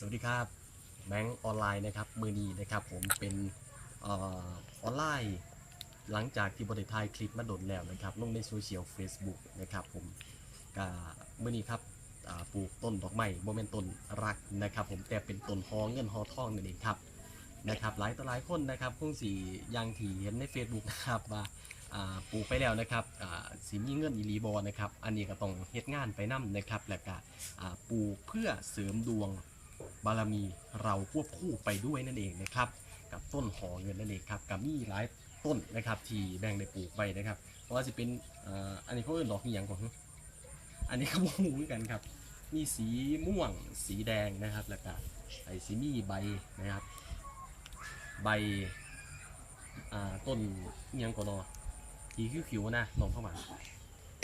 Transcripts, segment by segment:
สวัสดีครับแบงก์ออนไลน์นะครับมือนีนะครับผมเป็นออนไลน์ หลังจากที่บริทายคลิปมาโดนแล้วนะครับลงในโซเชียล Facebook นะครับผมก็มือนีครับปลูกต้นดอกไม้โมเมนต้นรักนะครับ ผมแต่เป็นต้นฮอเงินฮอทองนั่นเองครับนะครับหลายต่อหลายคนนะครับคงสียังที่เห็นใน Facebook นะครับว่าปลูกไปแล้วนะครับสีมีเงินอีหลีบอนะครับ อันนี้ก็ต้องเฮ็ดงานไปนํนะครับ แล้วก็ปลูกเพื่อเสริมดวง บารมีเราควบคู่ไปด้วยนั่นเองนะครับ กับต้นหอเงินนั่นเองครับกับมีหลายต้นนะครับที่แบ่งได้ปลูกไปนะครับเพราะว่าจะเป็นอ่าอันนี้เขาเรียกดอกอหย่างก่อนอันนี้เขาบอกเหมือนกันครับ มีสีม่วงสีแดงนะครับแล้วก็ไอ้สีมีใบนะครับ ใบอ่าต้นอหยังก่อนเนาะสีผิวๆนะน้องเข้ามา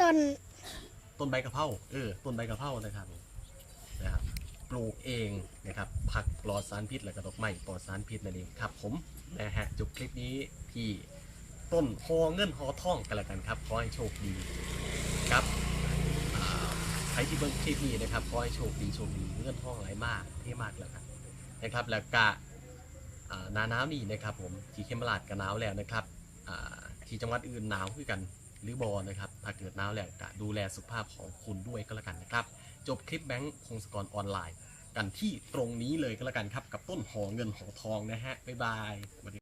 ต้นต้นใบกะเพราเออต้นใบกะเพรานะครับนะครับป ลูกเองนะครับผักปลอดสารพิษและก็ดอกไม้ปลอดสารพิษนั่นเองครับผมนะฮะจบคลิปนี้ที่ต้นหอเงินหอทองกันละกันครับขอให้โชคดีครับใครที่เบิ่งคลิปนี้นะครับขอให้โชคดีโชคดีเงินทองไหลมากเท่มากแล้วกันนะครับแล้วก็อ่าหนาหนาวนี่นะครับผมที่เข้มราดก็หนาวแล้วนะครับที่จังหวัดอื่นหนาวคือกันหรือบอนะครับถ้าเกิดหนาวแล้วก็ดูแลสุขภาพของคุณด้วยก็แล้วกันนะครับ จบคลิปแบงค์พงศกรออนไลน์ กันที่ตรงนี้เลยก็แล้วกันครับ กับต้นหอเงินหอทองนะฮะบ๊ายบายสวัสดี